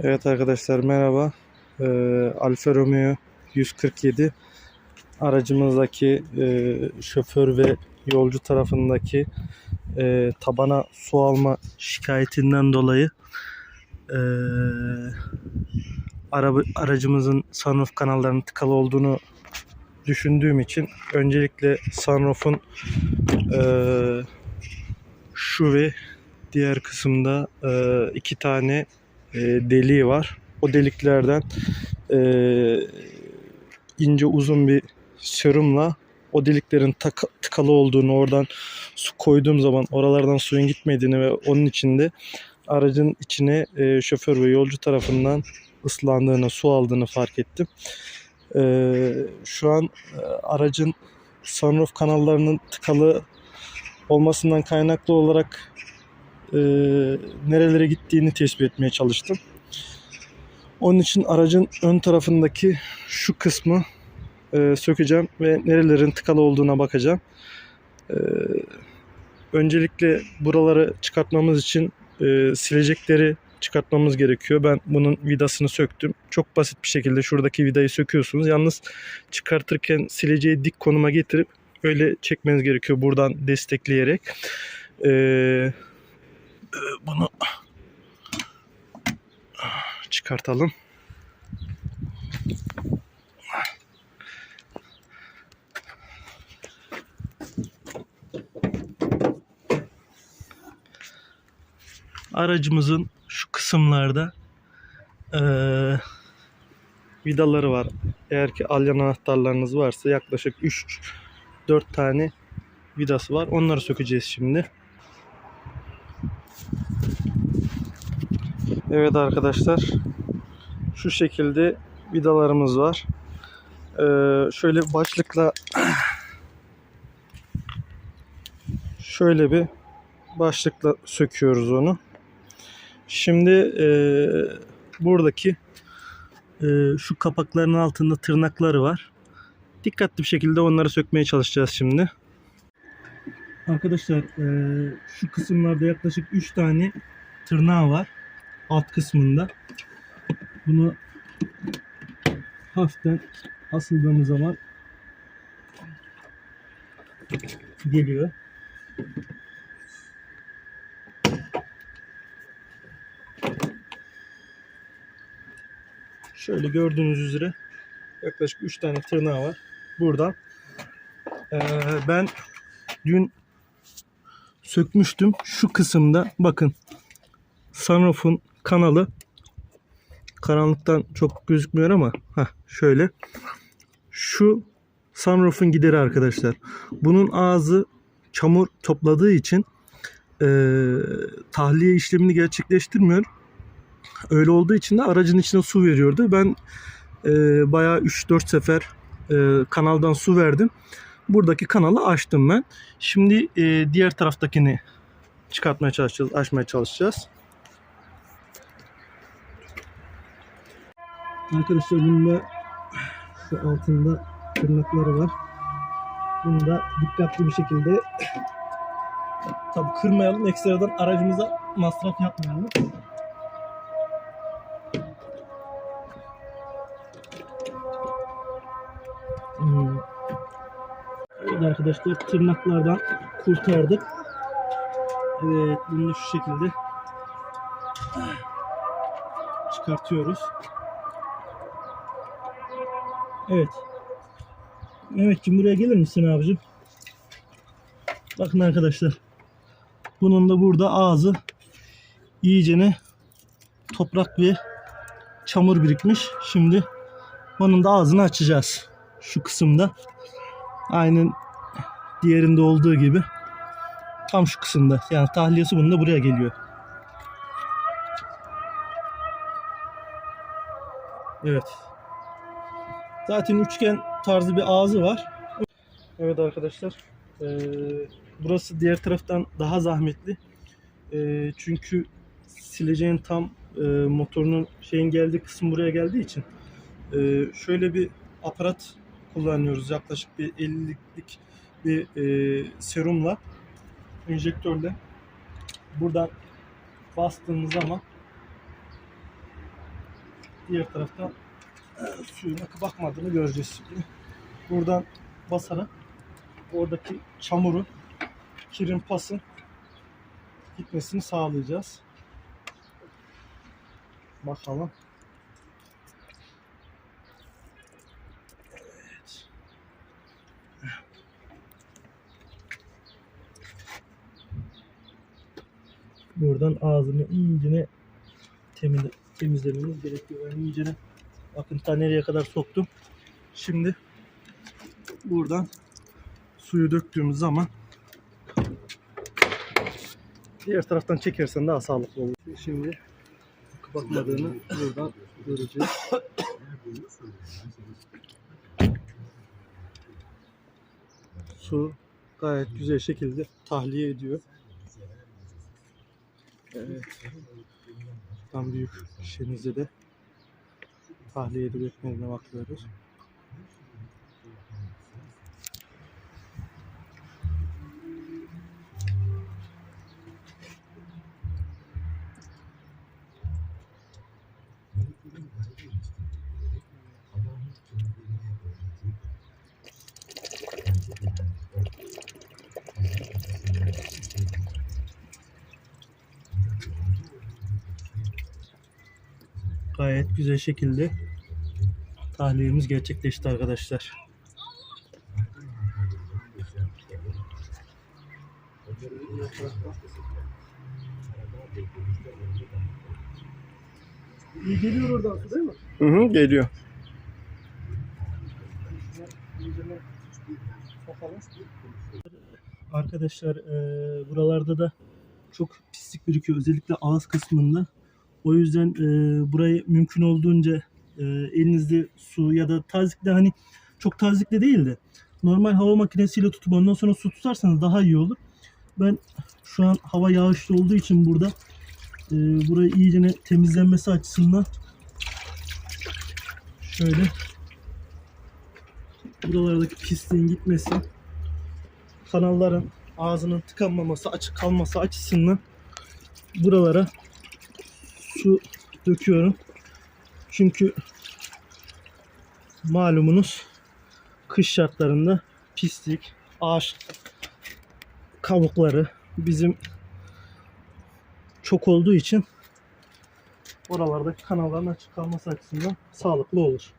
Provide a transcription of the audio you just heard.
Evet arkadaşlar merhaba. Ee, Alfa Romeo 147 aracımızdaki e, şoför ve yolcu tarafındaki e, tabana su alma şikayetinden dolayı e, araba, aracımızın sunroof kanallarının tıkalı olduğunu düşündüğüm için öncelikle sunroof'un e, şu ve diğer kısımda e, iki tane e, deliği var. O deliklerden e, ince uzun bir serumla o deliklerin taka- tıkalı olduğunu oradan su koyduğum zaman oralardan suyun gitmediğini ve onun içinde aracın içine e, şoför ve yolcu tarafından ıslandığını, su aldığını fark ettim. E, şu an e, aracın sunroof kanallarının tıkalı olmasından kaynaklı olarak e, nerelere gittiğini tespit etmeye çalıştım. Onun için aracın ön tarafındaki şu kısmı e, sökeceğim ve nerelerin tıkalı olduğuna bakacağım. E, öncelikle buraları çıkartmamız için e, silecekleri çıkartmamız gerekiyor. Ben bunun vidasını söktüm. Çok basit bir şekilde şuradaki vidayı söküyorsunuz. Yalnız çıkartırken sileceği dik konuma getirip öyle çekmeniz gerekiyor buradan destekleyerek. E, e, bunu çıkartalım. Aracımızın şu kısımlarda eee, vidaları var. Eğer ki alyan anahtarlarınız varsa yaklaşık 3-4 tane vidası var. Onları sökeceğiz şimdi. Evet arkadaşlar. Şu şekilde vidalarımız var. Ee, şöyle başlıkla şöyle bir başlıkla söküyoruz onu. Şimdi e, buradaki e, şu kapakların altında tırnakları var. Dikkatli bir şekilde onları sökmeye çalışacağız şimdi. Arkadaşlar e, şu kısımlarda yaklaşık 3 tane tırnağı var alt kısmında. Bunu hafiften asıldığımız zaman geliyor. Şöyle gördüğünüz üzere yaklaşık 3 tane tırnağı var. Buradan. Ee, ben dün sökmüştüm. Şu kısımda bakın sunroof'un kanalı karanlıktan çok gözükmüyor ama heh, şöyle şu sunroof'un gideri arkadaşlar. Bunun ağzı çamur topladığı için eee, tahliye işlemini gerçekleştirmiyor. Öyle olduğu için de aracın içine su veriyordu. Ben eee bayağı 3-4 sefer eee, kanaldan su verdim. Buradaki kanalı açtım ben. Şimdi eee, diğer taraftakini çıkartmaya çalışacağız, açmaya çalışacağız. Arkadaşlar bunda şu altında tırnakları var. Bunu da dikkatli bir şekilde tabi kırmayalım. Ekstradan aracımıza masraf yapmayalım. Hmm. Evet arkadaşlar tırnaklardan kurtardık. Evet bunu şu şekilde çıkartıyoruz. Evet. Mehmetciğim buraya gelir misin abicim? Bakın arkadaşlar. Bunun da burada ağzı iyicene toprak ve çamur birikmiş. Şimdi bunun da ağzını açacağız. Şu kısımda. Aynen diğerinde olduğu gibi. Tam şu kısımda. Yani tahliyesi bunun da buraya geliyor. Evet. Zaten üçgen tarzı bir ağzı var. Evet arkadaşlar. eee, burası diğer taraftan daha zahmetli. Eee, çünkü sileceğin tam eee, motorunun şeyin geldiği kısım buraya geldiği için eee, şöyle bir aparat kullanıyoruz. Yaklaşık bir 50'lik bir eee, serumla enjektörle buradan bastığımız zaman diğer taraftan e, suyun akıp akmadığını göreceğiz şimdi. Buradan basarak oradaki çamurun, kirin pasın gitmesini sağlayacağız. Bakalım. Buradan ağzını iyicene temizle, temizlememiz gerekiyor. Ben iyicene bakın ta nereye kadar soktum. Şimdi buradan suyu döktüğümüz zaman diğer taraftan çekersen daha sağlıklı olur. Şimdi kapatmadığını buradan göreceğiz. Su gayet güzel şekilde tahliye ediyor. Evet. Tam büyük şişemizde de tahliye edip etmediğine bakıyoruz. Gayet güzel şekilde tahliyemiz gerçekleşti arkadaşlar. İyi geliyor oradan su değil mi? Hı hı geliyor. Arkadaşlar eee, buralarda da çok pislik birikiyor özellikle ağız kısmında. O yüzden eee, burayı mümkün olduğunca eee, elinizde su ya da tazikle hani çok tazikle değil de normal hava makinesiyle tutup ondan sonra su tutarsanız daha iyi olur. Ben şu an hava yağışlı olduğu için burada eee burayı iyice temizlenmesi açısından şöyle buralardaki pisliğin gitmesi kanalların ağzının tıkanmaması, açık kalması açısından buralara su döküyorum. Çünkü malumunuz kış şartlarında pislik, ağaç kabukları bizim çok olduğu için oralardaki kanalların açık kalması açısından sağlıklı olur.